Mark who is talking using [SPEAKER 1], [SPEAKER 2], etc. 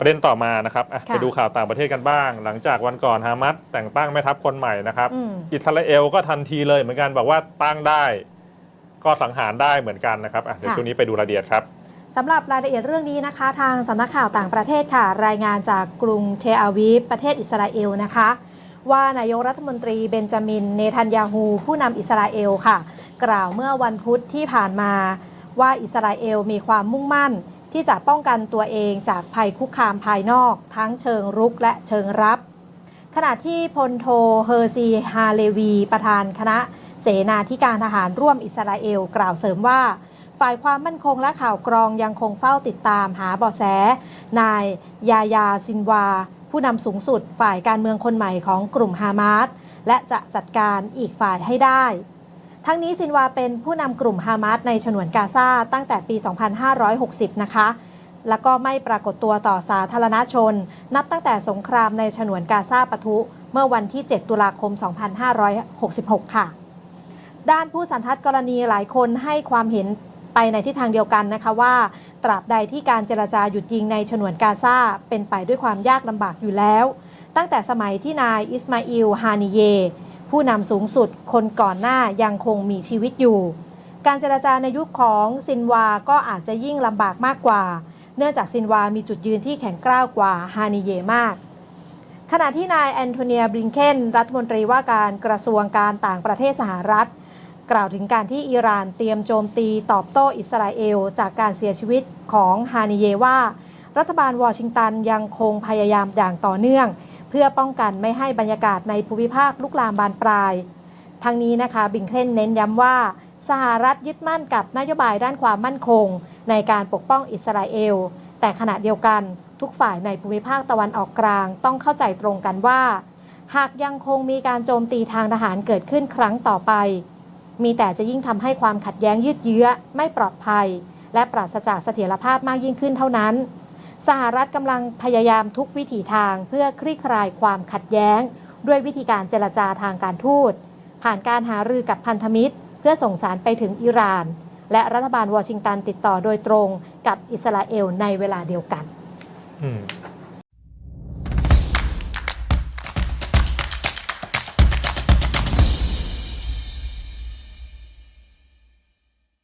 [SPEAKER 1] ประเด็นต่อมานะครับอะ
[SPEAKER 2] ค่ะ
[SPEAKER 1] ไปดูข่าวต่างประเทศกันบ้าง หลังจากวันก่อนฮามัสแต่งตั้งแม่ทัพคนใหม่นะครับ
[SPEAKER 2] อืม
[SPEAKER 1] อิสราเอลก็ทันทีเลยเหมือนกันบอกว่าตั้งได้ ก็สังหารได้เหมือนกันนะครับอะเดี๋ยว
[SPEAKER 2] ค่ะ
[SPEAKER 1] ช่วงนี้ไปดูรายละเอียดครับ
[SPEAKER 2] สำหรับรายละเอียดเรื่องนี้นะคะ ทางสำนักข่าวต่างประเทศค่ะ รายงานจากกรุงเทลอาวีฟประเทศอิสราเอลนะคะ ว่านายกรัฐมนตรีเบนจามิน เนทันยาฮู ผู้นำอิสราเอลค่ะ กล่าวเมื่อวันพุธที่ผ่านมา ว่าอิสราเอลมีความมุ่งมั่น ที่จะป้องกันตัวเองจากภัยคุกคามภายนอก ทั้งเชิงรุกและเชิงรับ ขณะที่พลโทเฮอร์ซีฮาเลวี ประธานคณะ เสนาธิการทหารร่วมอิสราเอลกล่าวเสริมว่า ฝ่ายความมั่นคงและข่าวกรองยังคงเฝ้าติดตามหาเบาะแส นายยายาซินวา ผู้นำสูงสุดฝ่ายการเมืองคนใหม่ของกลุ่มฮามาสและจะจัดการอีกฝ่ายให้ได้ ทั้งนี้ซินวาเป็นผู้นำกลุ่มฮามาสในฉนวนกาซาตั้งแต่ปี 2560 นะคะ แล้วก็ไม่ปรากฏตัวต่อสาธารณชน นับตั้งแต่สงครามในฉนวนกาซาปะทุเมื่อวันที่ 7 ตุลาคม 2566 ค่ะ ด้านผู้สันทัดกรณีหลายคนให้ความเห็นไปในทิศทางเดียวกันนะคะว่า ตราบใดที่การเจรจาหยุดยิงในฉนวนกาซาเป็นไปด้วยความยากลำบากอยู่แล้ว ตั้งแต่สมัยที่นายอิสมาอิลฮานิเย ผู้นำสูงสุดคนก่อนหน้ายังคงมีชีวิตอยู่ การเจรจาในยุคของซินวาก็อาจจะยิ่งลำบากมากกว่า เนื่องจากซินวามีจุดยืนที่แข็งกร้าวกว่าฮานิเยมาก ขณะที่นายแอนโทเนียบริงเคนรัฐมนตรีว่าการกระทรวงการต่างประเทศสหรัฐ กล่าวถึงการที่อิหร่านเตรียมโจมตีตอบโต้อิสราเอล จากการเสียชีวิตของฮานิเยว่า รัฐบาลวอชิงตันยังคงพยายามอย่างต่อเนื่อง เพื่อป้องกันไม่ให้บรรยากาศในภูมิภาคลุกลามบานปลาย ทั้งนี้นะคะบิงเคนเน้นย้ำว่า สหรัฐยึดมั่นกับนโยบายด้านความมั่นคง ในการปกป้องอิสราเอล แต่ขณะเดียวกันทุกฝ่ายในภูมิภาคตะวันออกกลางต้องเข้าใจตรงกันว่า หากยังคงมีการโจมตีทางทหารเกิดขึ้นครั้งต่อไป มีแต่จะยิ่งทำให้ความขัดแย้งยืดเยื้อไม่ปลอดภัย และปราศจากเสถียรภาพมากยิ่งขึ้นเท่านั้น สหรัฐกำลังพยายามทุกวิถีทางเพื่อคลี่คลายความขัดแย้ง ด้วยวิธีการเจรจาทางการทูต ผ่านการหารือกับพันธมิตร เพื่อส่งสารไปถึงอิหร่าน และรัฐบาลวอชิงตันติดต่อโดยตรงกับอิสราเอลในเวลาเดียวกัน
[SPEAKER 1] อื